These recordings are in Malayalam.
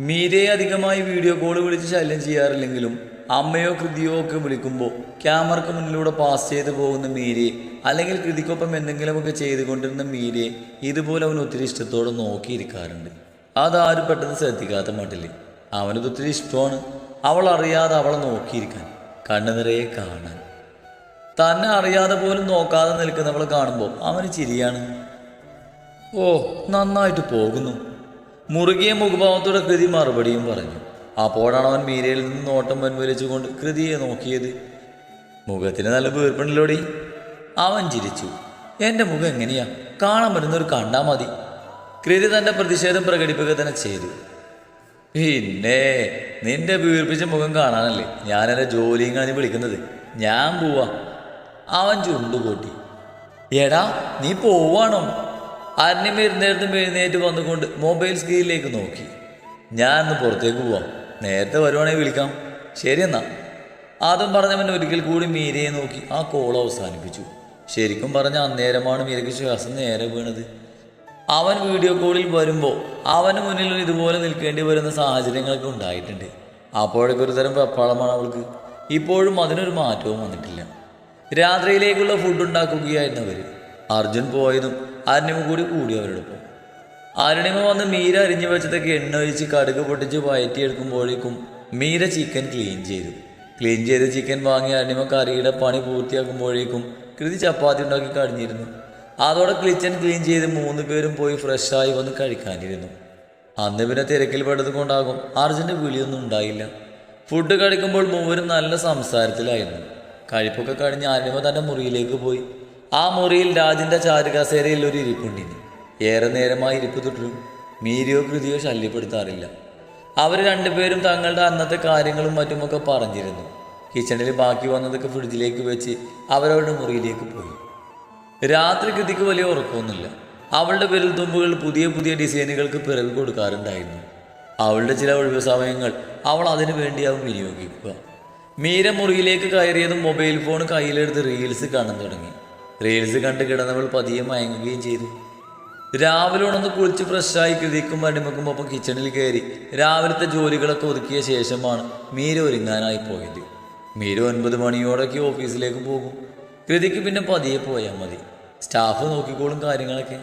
മീരയെ അധികമായി വീഡിയോ കോൾ വിളിച്ച് ശല്യം ചെയ്യാറില്ലെങ്കിലും അമ്മയോ കൃതിയോ ഒക്കെ വിളിക്കുമ്പോൾ ക്യാമറക്ക് മുന്നിലൂടെ പാസ് ചെയ്തു പോകുന്ന മീരയെ അല്ലെങ്കിൽ കൃതിക്കൊപ്പം എന്തെങ്കിലുമൊക്കെ ചെയ്തുകൊണ്ടിരുന്ന മീരയെ ഇതുപോലെ അവൻ ഒത്തിരി ഇഷ്ടത്തോടെ നോക്കിയിരിക്കാറുണ്ട്. അതാരും പെട്ടെന്ന് ശ്രദ്ധിക്കാത്ത മട്ടില്ല അവനത് ഒത്തിരി ഇഷ്ടമാണ്. അവൾ അറിയാതെ അവളെ നോക്കിയിരിക്കാൻ കണ്ണു നിറയെ കാണാൻ. തന്നെ അറിയാതെ പോലും നോക്കാതെ നിൽക്കുന്നവളെ കാണുമ്പോൾ അവന് ചിരിയാണ്. ഓ നന്നായിട്ട് പോകുന്നു. മുറുകിയ മുഖഭാവത്തോടെ കൃതി മറുപടിയും പറഞ്ഞു. അപ്പോഴാണ് അവൻ മീരയിൽ നിന്ന് നോട്ടം വൻവലിച്ചുകൊണ്ട് കൃതിയെ നോക്കിയത്. മുഖത്തിന് നല്ല വീർപ്പുണ്ടല്ലോടി അവൻ ചിരിച്ചു. എന്റെ മുഖം എങ്ങനെയാ? കാണാൻ പറ്റുന്നൊരു കണ്ടാ മതി. കൃതി തന്റെ പ്രതിഷേധം പ്രകടിപ്പിക്കുക തന്നെ ചെയ്തു. പിന്നെ നിന്റെ വീർപ്പിച്ച മുഖം കാണാനല്ലേ ഞാൻ എന്റെ ജോലിയും കാണി വിളിക്കുന്നത്. ഞാൻ പോവാ. അവൻ ചുണ്ടുകൂട്ടി എടാ നീ പോവാണോ? അന്യം വരുന്നേരത്തും എഴുന്നേറ്റ് വന്നുകൊണ്ട് മൊബൈൽ സ്ക്രീനിലേക്ക് നോക്കി. ഞാൻ ഒന്ന് പുറത്തേക്ക് പോവാം. നേരത്തെ വരുവാണെങ്കിൽ വിളിക്കാം. ശരി എന്നാ. അതും പറഞ്ഞവൻ ഒരിക്കൽ കൂടി മീരയെ നോക്കി ആ കോൾ അവസാനിപ്പിച്ചു. ശരിക്കും പറഞ്ഞ അന്നേരമാണ് മീരയ്ക്ക് ശ്വാസം നേരെ വീണത്. അവൻ വീഡിയോ കോളിൽ വരുമ്പോൾ അവന് മുന്നിൽ ഇതുപോലെ നിൽക്കേണ്ടി വരുന്ന സാഹചര്യങ്ങളൊക്കെ ഉണ്ടായിട്ടുണ്ട്. അപ്പോഴൊക്കെ ഒരു തരം വെപ്പാളമാണ് അവൾക്ക്. ഇപ്പോഴും അതിനൊരു മാറ്റവും വന്നിട്ടില്ല. രാത്രിയിലേക്കുള്ള ഫുഡ് ഉണ്ടാക്കുകയായിരുന്നു അവർ അർജുൻ പോയതും അരുണിമ കൂടി കൂടി അവരോടൊപ്പം ആരുടെയും വന്ന് മീര അരിഞ്ഞു വെച്ചതൊക്കെ എണ്ണ ഒഴിച്ച് കടുക് പൊട്ടിച്ച് വയറ്റിയെടുക്കുമ്പോഴേക്കും മീര ചിക്കൻ ക്ലീൻ ചെയ്തു. ക്ലീൻ ചെയ്ത ചിക്കൻ വാങ്ങി അരുണിമ കറിയുടെ പണി പൂർത്തിയാക്കുമ്പോഴേക്കും കൃതി ചപ്പാത്തി ഉണ്ടാക്കി കഴിഞ്ഞിരുന്നു. അതോടെ കിച്ചൺ ക്ലീൻ ചെയ്ത് മൂന്ന് പേരും പോയി ഫ്രഷായി വന്ന് കഴിക്കാനിരുന്നു. അന്ന് പിന്നെ തിരക്കിൽ പെട്ടത് കൊണ്ടാകും അർജുന്റെ വിളിയൊന്നും ഉണ്ടായില്ല. ഫുഡ് കഴിക്കുമ്പോൾ മൂവരും നല്ല സംസാരത്തിലായിരുന്നു. കഴിപ്പൊക്കെ കഴിഞ്ഞ് അരുണിമ തന്റെ മുറിയിലേക്ക് പോയി. ആ മുറിയിൽ രാജിന്റെ ചാരുകസേരയിൽ ഒരു ഇരിപ്പുണ്ടിനി. ഏറെ നേരമായി ഇരിപ്പ് തുടരും. മീരിയോ കൃതിയോ ശല്യപ്പെടുത്താറില്ല. അവർ രണ്ടുപേരും തങ്ങളുടെ അന്നത്തെ കാര്യങ്ങളും മറ്റുമൊക്കെ പറഞ്ഞിരുന്നു. കിച്ചണിൽ ബാക്കി വന്നതൊക്കെ ഫ്രിഡ്ജിലേക്ക് വെച്ച് അവരവരുടെ മുറിയിലേക്ക് പോയി. രാത്രി കൃതിക്ക് വലിയ ഉറക്കമൊന്നുമില്ല. അവളുടെ വിരൽ തുമ്പുകൾ പുതിയ പുതിയ ഡിസൈനുകൾക്ക് പിറവി കൊടുക്കാറുണ്ടായിരുന്നു. അവളുടെ ചില ഒഴിവ് സമയങ്ങൾ അവൾ അതിനു വേണ്ടിയാവും വിനിയോഗിക്കുക. മീര മുറിയിലേക്ക് കയറിയതും മൊബൈൽ ഫോൺ കയ്യിലെടുത്ത് റീൽസ് കാണാൻ തുടങ്ങി. റീൽസ് കണ്ട് കിടന്നവൾ പതിയെ മയങ്ങുകയും ചെയ്തു. രാവിലെ ഉണർന്ന് കുളിച്ച് ഫ്രഷായി കിഴിക്കും അടിമക്കും ഒപ്പം കിച്ചണിൽ കയറി. രാവിലത്തെ ജോലികളൊക്കെ ഒതുക്കിയ ശേഷമാണ് മീര ഒരുങ്ങാനായി പോയത്. മീര ഒൻപത് മണിയോടൊക്കെ ഓഫീസിലേക്ക് പോകും. കൃതിക്ക് പിന്നെ പതിയെ പോയാൽ മതി. സ്റ്റാഫ് നോക്കിക്കോളും കാര്യങ്ങളൊക്കെ.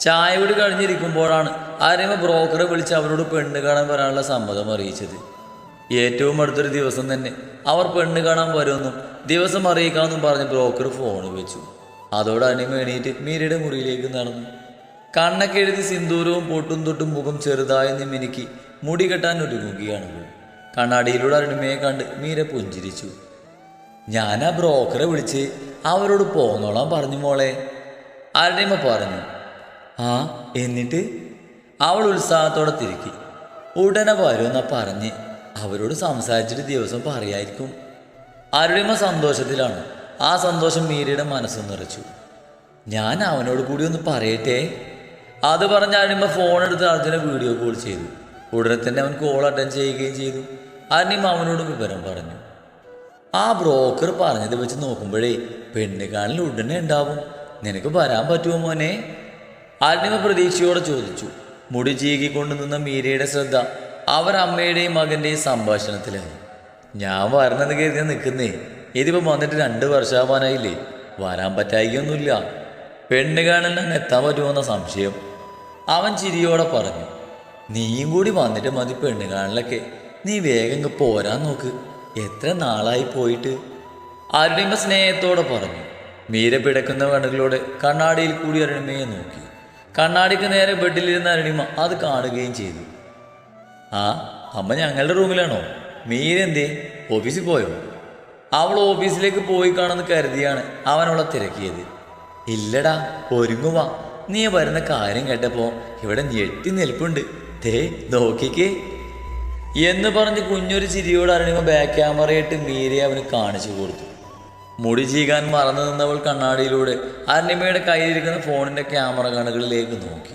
ചായ കൂടി കഴിഞ്ഞിരിക്കുമ്പോഴാണ് ആരെയും ബ്രോക്കറെ വിളിച്ച് അവരോട് പെണ്ണ് കാണാൻ വരാനുള്ള സമ്മതം അറിയിച്ചത്. ഏറ്റവും അടുത്തൊരു ദിവസം തന്നെ അവർ പെണ്ണ് കാണാൻ വരുമെന്നും ദിവസം അറിയിക്കാമെന്നും പറഞ്ഞ് ബ്രോക്കർ ഫോൺ വെച്ചു. അതോടെ അനിമ മീരയുടെ മുറിയിലേക്ക് നടന്നു. കണ്ണൊക്കെ എഴുതി സിന്ദൂരവും പൊട്ടും തൊട്ടും മുഖം ചെറുതായെന്ന് മിനുക്കി മുടി കെട്ടാൻ ഒരുങ്ങുകയാണ് കണ്ണാടിയിലൂടെ അരുണിമയെ കണ്ട് മീര പുഞ്ചിരിച്ചു. ഞാൻ ആ ബ്രോക്കറെ വിളിച്ച് അവരോട് പോന്നോളാൻ പറഞ്ഞു മോളെ. അരുണിമ പറഞ്ഞു. ആ എന്നിട്ട്? അവൾ ഉത്സാഹത്തോടെ തിരുക്കി. ഉടനെ വരുമെന്നാ പറഞ്ഞ് അവരോട് സംസാരിച്ചിട്ട് ദിവസം പറയായിരിക്കും. അരുണിമ സന്തോഷത്തിലാണ്. ആ സന്തോഷം മീരയുടെ മനസ്സ് നിറച്ചു. ഞാൻ അവനോട് കൂടി ഒന്ന് പറയട്ടെ? അത് പറഞ്ഞ അരുണിമ ഫോൺ എടുത്ത് അർജുനെ വീഡിയോ കോൾ ചെയ്തു. ഉടനെ തന്നെ അവൻ കോൾ അറ്റൻഡ് ചെയ്യുകയും ചെയ്തു. അനിമ അവനോട് വിവരം പറഞ്ഞു. ആ ബ്രോക്കർ പറഞ്ഞത് വെച്ച് നോക്കുമ്പോഴേ പെണ്ണ് കാണൽ ഉടനെ ഉണ്ടാവും. നിനക്ക് വരാൻ പറ്റുമോ മോനെ? അനിമ പ്രതീക്ഷയോടെ ചോദിച്ചു. മുടി ചീകിക്കൊണ്ട് നിന്ന മീരയുടെ ശ്രദ്ധ അവർ അമ്മയുടെയും മകന്റെയും സംഭാഷണത്തിലായി. ഞാൻ വരണമെന്ന് കരുതി നിൽക്കുന്നേ. ഇതിപ്പോ വന്നിട്ട് രണ്ട് വർഷമാവാനായില്ലേ വരാൻ പറ്റായിക്കൊന്നുമില്ല പെണ്ണ് കാണാൻ അങ്ങ് എത്താൻ പറ്റുമെന്ന സംശയം. അവൻ ചിരിയോടെ പറഞ്ഞു നീയും കൂടി വന്നിട്ട് മതി പെണ്ണ് കാണലൊക്കെ. നീ വേഗം പോരാൻ നോക്ക്. എത്ര നാളായി പോയിട്ട്? അരുണിമ സ്നേഹത്തോടെ പറഞ്ഞു. മീര പിടക്കുന്ന കണ്ണുകളോട് കണ്ണാടിയിൽ കൂടി അരുണിമയെ നോക്കി. കണ്ണാടിക്ക് നേരെ ബെഡിലിരുന്ന അരുണിമ അത് കാണുകയും ചെയ്തു. ആ അമ്മ ഞങ്ങളുടെ റൂമിലാണോ? മീര എന്തേ? ഓഫീസിൽ പോയോ? അവൾ ഓഫീസിലേക്ക് പോയി കാണുമെന്ന് കരുതിയാണ് അവനവളെ തിരക്കിയത്. ഇല്ലടാ ഒരുങ്ങുവാ നീ വരുന്ന കാര്യം കേട്ടപ്പോ ഇവിടെ ഞെട്ടി നിൽപ്പുണ്ട്. തേ നോക്കിക്കേ. എന്ന് പറഞ്ഞ് കുഞ്ഞൊരു ചിരിയോട് അരുണിമ ബാക്ക് ക്യാമറയിട്ട് മീരയെ അവന് കാണിച്ചു കൊടുത്തു. മുടി ചീകാൻ മറന്നു നിന്നവൾ കണ്ണാടിയിലൂടെ അരുണിമയുടെ കയ്യിലിരിക്കുന്ന ഫോണിന്റെ ക്യാമറ കണ്ണുകളിലേക്ക് നോക്കി.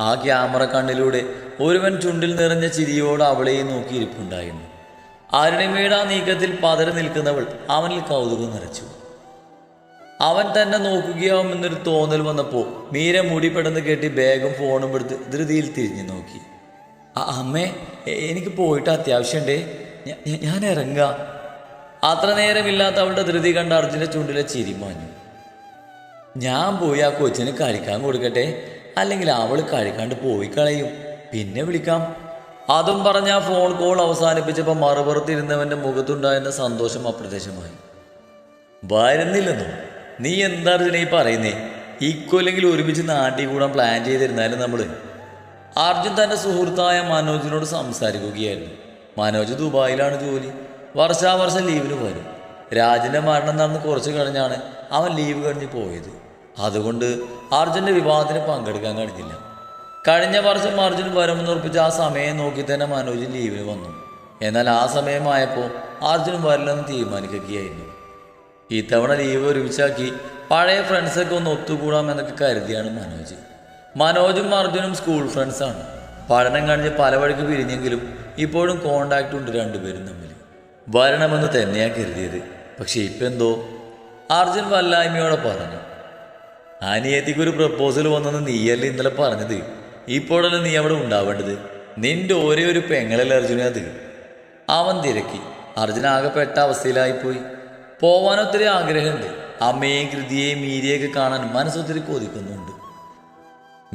ആ ക്യാമറ കണ്ണിലൂടെ ഒരുവൻ ചുണ്ടിൽ നിറഞ്ഞ ചിരിയോട് അവളെയും നോക്കി ഇരിപ്പുണ്ടായിരുന്നു അരുണിമയുടെ ആ നീക്കത്തിൽ പതറി നിൽക്കുന്നവൾ? അവനിൽ കൗതുകം നിറച്ചു. അവൻ തന്നെ നോക്കുകയാവുമെന്നൊരു തോന്നൽ വന്നപ്പോൾ മീര മുടി പെട്ടെന്ന് കെട്ടി ബാഗും ഫോണും എടുത്ത് ധൃതിയിൽ തിരിഞ്ഞു നോക്കി. ആ അമ്മേ എനിക്ക് പോയിട്ട് അത്യാവശ്യമുണ്ടേ ഞാൻ ഇറങ്ങുക അത്ര നേരമില്ലാത്ത അവളുടെ ധൃതി കണ്ട അർജുന്റെ ചുണ്ടിലെ ചിരി മാഞ്ഞു. ഞാൻ പോയി ആ കൊച്ചിന് കഴിക്കാൻ കൊടുക്കട്ടെ? അല്ലെങ്കിൽ അവൾ കഴിക്കാണ്ട് പോയി കളയും. പിന്നെ വിളിക്കാം. അതും പറഞ്ഞ ആ ഫോൺ കോൾ അവസാനിപ്പിച്ചപ്പോൾ മറുപുറത്തിരുന്നവന്റെ മുഖത്തുണ്ടായിരുന്ന സന്തോഷം അപ്രത്യക്ഷമായി. വരുന്നില്ലെന്നോ? നീ എന്താ അർജുന ഈ പറയുന്നേ? ഇക്കൊല്ലെങ്കിൽ ഒരുമിച്ച് നാട്ടിൽ കൂടാൻ പ്ലാൻ ചെയ്തിരുന്നാലും നമ്മൾ അർജുൻ തന്റെ സുഹൃത്തായ മനോജിനോട് സംസാരിക്കുകയായിരുന്നു. മനോജ് ദുബായിലാണ് ജോലി. വർഷാവർഷം ലീവിന് വരും. രാജിന്റെ മരണം നടന്ന് കുറച്ച് കഴിഞ്ഞാണ് അവൻ ലീവ് കഴിഞ്ഞ് പോയത്. അതുകൊണ്ട് അർജുന്റെ വിവാഹത്തിന് പങ്കെടുക്കാൻ കഴിഞ്ഞില്ല. കഴിഞ്ഞ വർഷം അർജുൻ വരുമെന്ന് ഉറപ്പിച്ച് ആ സമയം നോക്കി തന്നെ മനോജ് ലീവിന് വന്നു. എന്നാൽ ആ സമയമായപ്പോൾ അർജുൻ വരില്ലെന്ന് തീരുമാനിക്കുകയായിരുന്നു. ഇത്തവണ ലീവ് ഒരുമിച്ചാക്കി പഴയ ഫ്രണ്ട്സൊക്കെ ഒന്ന് ഒത്തുകൂടാം എന്നൊക്കെ കരുതിയാണ് മനോജ്. മനോജും അർജുനും സ്കൂൾ ഫ്രണ്ട്സാണ് പഠനം കഴിഞ്ഞ് പല വഴിക്ക് പിരിഞ്ഞെങ്കിലും ഇപ്പോഴും കോണ്ടാക്റ്റ് ഉണ്ട് രണ്ടുപേരും തമ്മിൽ. വരണമെന്ന് തന്നെയാ കരുതിയത്. പക്ഷെ ഇപ്പം എന്തോ അർജുൻ വല്ലായ്മയോടെ പറഞ്ഞു. അനിയത്തിക്കൊരു പ്രപ്പോസൽ വന്നെന്ന് നീയല്ലേ ഇന്നലെ പറഞ്ഞത്? ഇപ്പോഴല്ലേ നീ അവിടെ ഉണ്ടാവേണ്ടത്. നിന്റെ ഒരേ ഒരു പെങ്ങളല്ല അർജുന അത്? അവൻ തിരക്കി. അർജുന ആകെ പെട്ട അവസ്ഥയിലായിപ്പോയി. പോവാൻ ഒത്തിരി ആഗ്രഹമുണ്ട്. അമ്മയെയും കൃതിയെയും മീരയൊക്കെ കാണാൻ മനസ്സൊത്തിരി കൊതിക്കുന്നുണ്ട്.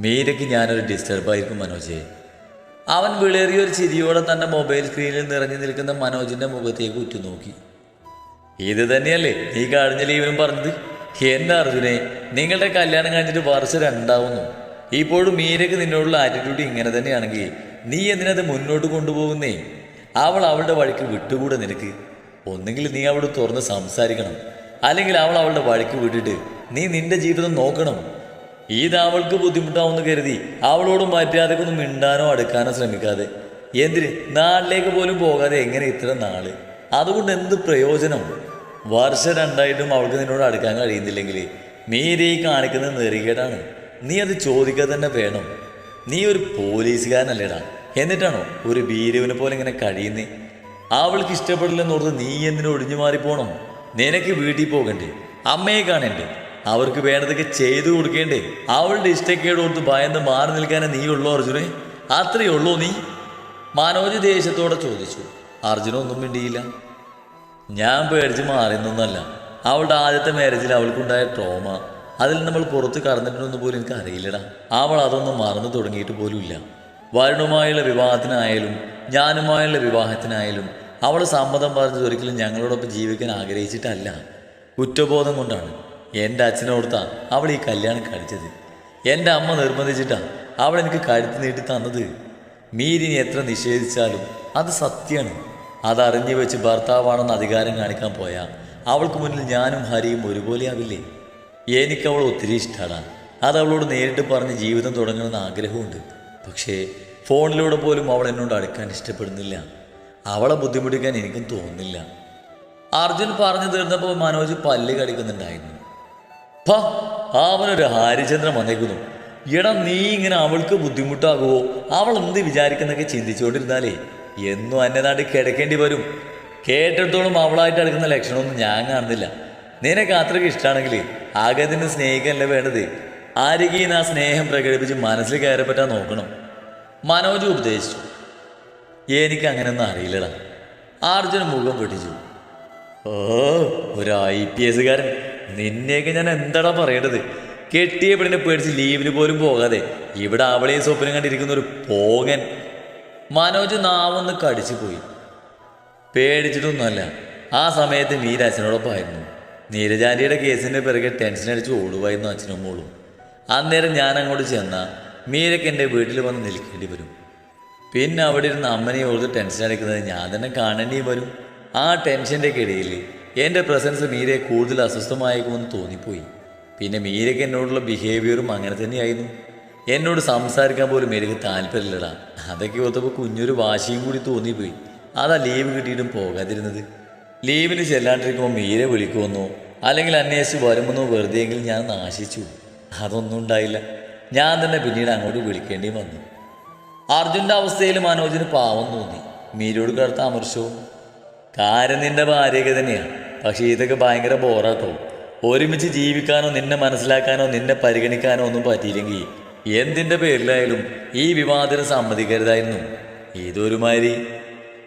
മീരയ്ക്ക് ഞാനൊരു ഡിസ്റ്റർബായിരിക്കും മനോജെ. അവൻ വിളേറിയ ഒരു ചിരിയോടെ തന്റെ മൊബൈൽ സ്ക്രീനിൽ നിറഞ്ഞു നിൽക്കുന്ന മനോജിന്റെ മുഖത്തേക്ക് ഉറ്റുനോക്കി. ഇത് തന്നെയല്ലേ നീ കഴിഞ്ഞ ലീവിനും പറഞ്ഞത്? എന്താ അർജുനെ? നിങ്ങളുടെ കല്യാണം കഴിഞ്ഞിട്ട് വർഷം രണ്ടാവുന്നു. ഇപ്പോഴും മീരയ്ക്ക് നിന്നോടുള്ള ആറ്റിറ്റ്യൂഡ് ഇങ്ങനെ തന്നെയാണെങ്കിൽ നീ എന്തിനത് മുന്നോട്ട് കൊണ്ടുപോകുന്നേ? അവൾ അവളുടെ വഴിക്ക് വിട്ടുകൂടെ നിനക്ക്? ഒന്നെങ്കിൽ നീ അവളോട് തുറന്ന് സംസാരിക്കണം. അല്ലെങ്കിൽ അവൾ അവളുടെ വഴിക്ക് വിട്ടിട്ട് നീ നിന്റെ ജീവിതം നോക്കണം. ഇത് അവൾക്ക് ബുദ്ധിമുട്ടാവുമെന്ന് കരുതി അവളോട് മര്യാദയ്ക്ക് ഒന്നും മിണ്ടാനോ അടുക്കാനോ ശ്രമിക്കാതെ. എന്തിന്? നാട്ടിലേക്ക് പോലും പോകാതെ എങ്ങനെ ഇത്ര നാൾ? അതുകൊണ്ട് എന്ത് പ്രയോജനം? വർഷം രണ്ടായിട്ടും അവൾക്ക് നിന്നോട് അടുക്കാൻ കഴിയുന്നില്ലെങ്കിൽ മീരെ കാണിക്കുന്നത് നെറികേടാണ്. നീ അത് ചോദിക്കുക തന്നെ വേണം. നീ ഒരു പോലീസുകാരനല്ലേടാ. എന്നിട്ടാണോ ഒരു ഭീരുവിനെ പോലെ ഇങ്ങനെ കഴിയുന്നേ? അവൾക്ക് ഇഷ്ടപ്പെടില്ലെന്നോർത്ത് നീ എന്തിനു ഒഴിഞ്ഞു മാറിപ്പോണോ നിനക്ക് വീട്ടിൽ പോകണ്ടേ? അമ്മയെ കാണണ്ടേ? അവർക്ക് വേണ്ടതൊക്കെ ചെയ്തു കൊടുക്കേണ്ടേ? അവളുടെ ഇഷ്ടക്കേടോർത്ത് ഭയന്ന് മാറി നിൽക്കാനേ നീ ഉള്ളോ അർജുനെ. അത്രയേ ഉള്ളൂ നീ. മനോജ് ദേഷ്യത്തോടെ ചോദിച്ചു. അർജുനൊന്നും മിണ്ടിയില്ല. ഞാൻ പേടിച്ച് മാറിയെന്നൊന്നല്ല അവളുടെ ആദ്യത്തെ മാരേജിൽ അവൾക്കുണ്ടായ ട്രോമ അതിൽ നമ്മൾ പുറത്ത് കടന്നിട്ടുണ്ടെന്ന് പോലും എനിക്ക് അറിയില്ലടാ. അവൾ അതൊന്നും മറന്നു തുടങ്ങിയിട്ട് പോലുമില്ല. വരുണുമായുള്ള വിവാഹത്തിനായാലും ഞാനുമായുള്ള വിവാഹത്തിനായാലും അവൾ സമ്മതം പറഞ്ഞത് ഒരിക്കലും ഞങ്ങളോടൊപ്പം ജീവിക്കാൻ ആഗ്രഹിച്ചിട്ടല്ല. കുറ്റബോധം കൊണ്ടാണ്. എന്റെ അച്ഛനോടുത്താ അവൾ ഈ കല്യാണം കഴിച്ചത്. എന്റെ അമ്മ നിർബന്ധിച്ചിട്ടാ അവൾ എനിക്ക് കഴുത്ത് നീട്ടി തന്നത്. മീരിനി എത്ര നിഷേധിച്ചാലും അത് സത്യമാണ്. അതറിഞ്ഞു വെച്ച് ഭർത്താവാണെന്ന് അധികാരം കാണിക്കാൻ പോയാൽ അവൾക്ക് മുന്നിൽ ഞാനും ഹരിയും ഒരുപോലെയാവില്ലേ? എനിക്ക് അവൾ ഒത്തിരി ഇഷ്ടമാണ് അത് അവളോട് നേരിട്ട് പറഞ്ഞ് ജീവിതം തുടങ്ങണമെന്ന് ആഗ്രഹമുണ്ട്. പക്ഷേ ഫോണിലൂടെ പോലും അവൾ എന്നോട് അടുക്കാൻ ഇഷ്ടപ്പെടുന്നില്ല. അവളെ ബുദ്ധിമുട്ടിക്കാൻ എനിക്കും തോന്നുന്നില്ല. അർജുൻ പറഞ്ഞു തീർന്നപ്പോൾ മനോജ് പല്ല് കടിക്കുന്നുണ്ടായിരുന്നു. അവനൊരു ഹരിചന്ദ്രൻ വന്നേക്കുന്നു. എടാ നീ ഇങ്ങനെ അവൾക്ക് ബുദ്ധിമുട്ടാകുമോ അവൾ എന്ത് വിചാരിക്കുന്നൊക്കെ ചിന്തിച്ചുകൊണ്ടിരുന്നാലേ എന്നും അന്നെ നാട്ടിൽ കിടക്കേണ്ടി വരും. കേട്ടിടത്തോളം അവളായിട്ട് എടുക്കുന്ന ലക്ഷണമൊന്നും ഞാൻ കാണുന്നില്ല. നിനക്ക് അത്രയ്ക്ക് ഇഷ്ടമാണെങ്കിൽ ആകെ നിന്നെ സ്നേഹിക്കല്ലേ വേണ്ടത്? ആരെങ്കിലും ആ സ്നേഹം പ്രകടിപ്പിച്ച് മനസ്സിൽ കയറിപ്പറ്റാൻ നോക്കണം? മനോജ് ഉപദേശിച്ചു. എനിക്ക് അങ്ങനെയൊന്നും അറിയില്ലടാ. അർജുന മുഖം പൊട്ടിച്ചു. ഓ ഒരു ഐ പി എസ്സുകാരൻ നിന്നെയൊക്കെ ഞാൻ എന്താടാ പറയേണ്ടത്? കെട്ടിയ പെണ്ണിനെ പേടിച്ച് ലീവിന് പോലും പോകാതെ ഇവിടെ അവളെയും സ്വപ്നം കണ്ടിരിക്കുന്ന ഒരു പോകൻ. മനോജ് നാവൊന്ന് കടിച്ചു പോയി പേടിച്ചിട്ടൊന്നുമല്ല. ആ സമയത്ത് മീര നീരജാന്റിയുടെ കേസിന്റെ പിറകെ ടെൻഷൻ അടിച്ച് ഓടുവായിരുന്നു അച്ഛനും മോളും. അന്നേരം ഞാൻ അങ്ങോട്ട് ചെന്നാൽ മീരയ്ക്ക് എന്റെ വീട്ടിൽ വന്ന് നിൽക്കേണ്ടി വരും. പിന്നെ അവിടെ ഇരുന്ന് അമ്മനെ ഓർത്ത് ടെൻഷൻ അടിക്കുന്നത് ഞാൻ തന്നെ കാണേണ്ടി വരും. ആ ടെൻഷന്റെ ഇടയിൽ എന്റെ പ്രസൻസ് മീരയെ കൂടുതൽ അസ്വസ്ഥമായേക്കുമെന്ന് തോന്നിപ്പോയി. പിന്നെ മീരയ്ക്ക് എന്നോടുള്ള ബിഹേവിയറും അങ്ങനെ തന്നെയായിരുന്നു. എന്നോട് സംസാരിക്കാൻ പോലും മീരയ്ക്ക് താല്പര്യമില്ലടാ. അതൊക്കെ ഓർത്തപ്പോൾ കുഞ്ഞൊരു വാശിയും കൂടി തോന്നിപ്പോയി. അതാ ലീവ് കിട്ടിയിട്ടും പോകാതിരുന്നത്. ലീവിന് ചെല്ലാണ്ടിരിക്കുമ്പോൾ മീരെ വിളിക്കുമെന്നോ അല്ലെങ്കിൽ അന്വേഷിച്ച് വരുമെന്നോ വെറുതെയെങ്കിലും ഞാൻ നാശിച്ചു. അതൊന്നും ഉണ്ടായില്ല. ഞാൻ തന്നെ പിന്നീട് അങ്ങോട്ട് വിളിക്കേണ്ടി വന്നു. അർജുന്റെ അവസ്ഥയിൽ മനോജിന് പാവം തോന്നി. മീരോട് കടുത്ത അമർഷവും കാര്യം നിന്റെ ഭാര്യയൊക്കെ തന്നെയാണ് പക്ഷേ ഇതൊക്കെ ഭയങ്കര ബോറാട്ടോ ഒരുമിച്ച് ജീവിക്കാനോ നിന്നെ മനസ്സിലാക്കാനോ നിന്നെ പരിഗണിക്കാനോ ഒന്നും പറ്റിയില്ലെങ്കിൽ എന്തിന്റെ പേരിലായാലും ഈ വിവാദത്തിന് സമ്മതിക്കരുതായിരുന്നു. ഇതൊരുമാതിരി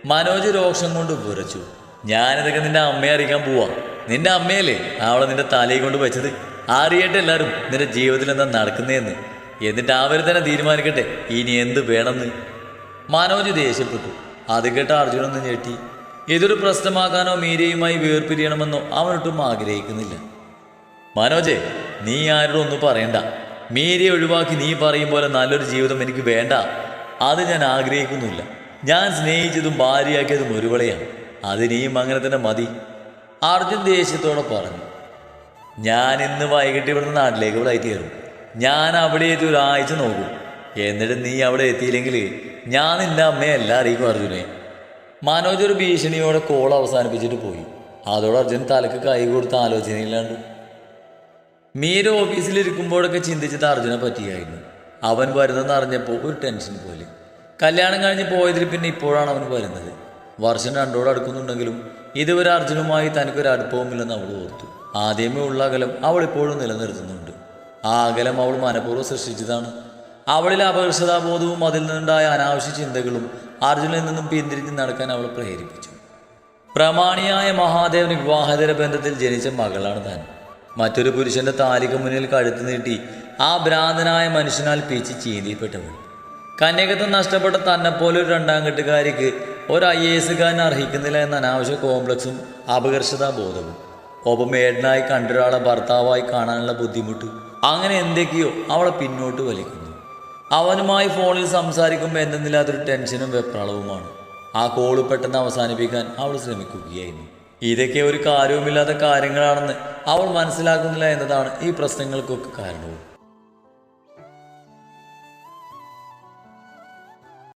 മനോജ് രോഷം കൊണ്ട് വിറച്ചു. ഞാനിതൊക്കെ നിന്റെ അമ്മയെ അറിയിക്കാൻ പോവാ. നിന്റെ അമ്മയല്ലേ അവളെ നിന്റെ തലയിൽ കൊണ്ട് വെച്ചത്? അറിയട്ടെ എല്ലാവരും നിന്റെ ജീവിതത്തിൽ എന്താ നടക്കുന്നതെന്ന്. എന്നിട്ട് അവർ തന്നെ തീരുമാനിക്കട്ടെ ഇനി എന്ത് വേണമെന്ന്. മനോജ് ദേഷ്യപ്പെട്ടു. അത് കേട്ട അർജുനൊന്ന് ഞെട്ടി. ഇതൊരു പ്രശ്നമാക്കാനോ മീരയുമായി വേർപിരിയണമെന്നോ അവനൊട്ടും ആഗ്രഹിക്കുന്നില്ല. മനോജെ നീ ആരോടും ഒന്നും പറയണ്ട. മീരയെ ഒഴിവാക്കി നീ പറയും പോലെ നല്ലൊരു ജീവിതം എനിക്ക് വേണ്ട. അത് ഞാൻ ആഗ്രഹിക്കുന്നില്ല ഞാൻ സ്നേഹിച്ചതും ഭാര്യയാക്കിയതും ഒരുവളെയാണ് അത് നീയും അങ്ങനെ തന്നെ മതി. അർജുൻ ദേഷ്യത്തോടെ പറഞ്ഞു ഞാൻ ഇന്ന് വൈകിട്ട് ഇവിടുന്ന് നാട്ടിലേക്ക് ഫ്ലൈറ്റ് കയറും. ഞാൻ അവിടെ എത്തി ഒരാഴ്ച നോക്കും. എന്നിട്ട് നീ അവിടെ എത്തിയില്ലെങ്കിൽ ഞാൻ നിന്റെ അമ്മയെ എല്ലാം അറിയിക്കും അർജുനെ. മനോജ് ഒരു ഭീഷണിയോടെ കോൾ അവസാനിപ്പിച്ചിട്ട് പോയി. അതോടെ അർജുൻ തലക്ക് കൈ കൊടുത്ത ആലോചനയില്ലാണ്ട് മീര ഓഫീസിലിരിക്കുമ്പോഴൊക്കെ ചിന്തിച്ചത് അർജുനെ പറ്റിയായിരുന്നു. അവൻ വരുന്നെന്ന് അറിഞ്ഞപ്പോൾ ഒരു ടെൻഷൻ പോലെ കല്യാണം കഴിഞ്ഞ് പോയതിൽ പിന്നെ ഇപ്പോഴാണ് അവൻ വരുന്നത്. വർഷം രണ്ടോട് അടുക്കുന്നുണ്ടെങ്കിലും ഇതുവരെ അർജുനുമായി തനിക്കൊരു അടുപ്പവുമില്ലെന്ന് അവൾ ഓർത്തു. ആദ്യമേ ഉള്ള അകലം അവൾ ഇപ്പോഴും നിലനിർത്തുന്നുണ്ട്. ആ അകലം അവൾ മനഃപൂർവം സൃഷ്ടിച്ചതാണ്. അവളിലെ അപകർഷതാബോധവും അതിൽ നിന്നുണ്ടായ അനാവശ്യ ചിന്തകളും അർജുനിൽ നിന്നും പിന്തിരിഞ്ഞ് നടക്കാൻ അവൾ പ്രേരിപ്പിച്ചു. പ്രമാണിയായ മഹാദേവന് വിവാഹേതര ബന്ധത്തിൽ ജനിച്ച മകളാണ് താൻ. മറ്റൊരു പുരുഷന്റെ താലിക്ക് മുന്നിൽ കഴുത്ത് നീട്ടി ആ ഭ്രാന്തനായ മനുഷ്യനാൽ പീച്ച് ചീന്തിപ്പെട്ടവൾ കന്യകത്വം നഷ്ടപ്പെട്ട തന്നെപ്പോലെ ഒരു രണ്ടാം കെട്ടുകാരിക്ക് ഒരു ഐ എ എസുകാരൻ അർഹിക്കുന്നില്ല എന്ന അനാവശ്യ കോംപ്ലക്സും അപകർഷതാ ബോധവും. ഒപ്പം ഏടനായി കണ്ടൊരാളെ ഭർത്താവായി കാണാനുള്ള ബുദ്ധിമുട്ട്. അങ്ങനെ എന്തൊക്കെയോ അവളെ പിന്നോട്ട് വലിക്കുന്നു. അവനുമായി ഫോണിൽ സംസാരിക്കുമ്പോൾ എന്തെന്നില്ലാത്തൊരു ടെൻഷനും വെപ്രാളവുമാണ്. ആ കോൾ പെട്ടെന്ന് അവസാനിപ്പിക്കാൻ അവൾ ശ്രമിക്കുകയായിരുന്നു. ഇതൊക്കെ ഒരു കാര്യവുമില്ലാത്ത കാര്യങ്ങളാണെന്ന് അവൾ മനസ്സിലാക്കുന്നില്ല എന്നതാണ് ഈ പ്രശ്നങ്ങൾക്കൊക്കെ കാരണവും.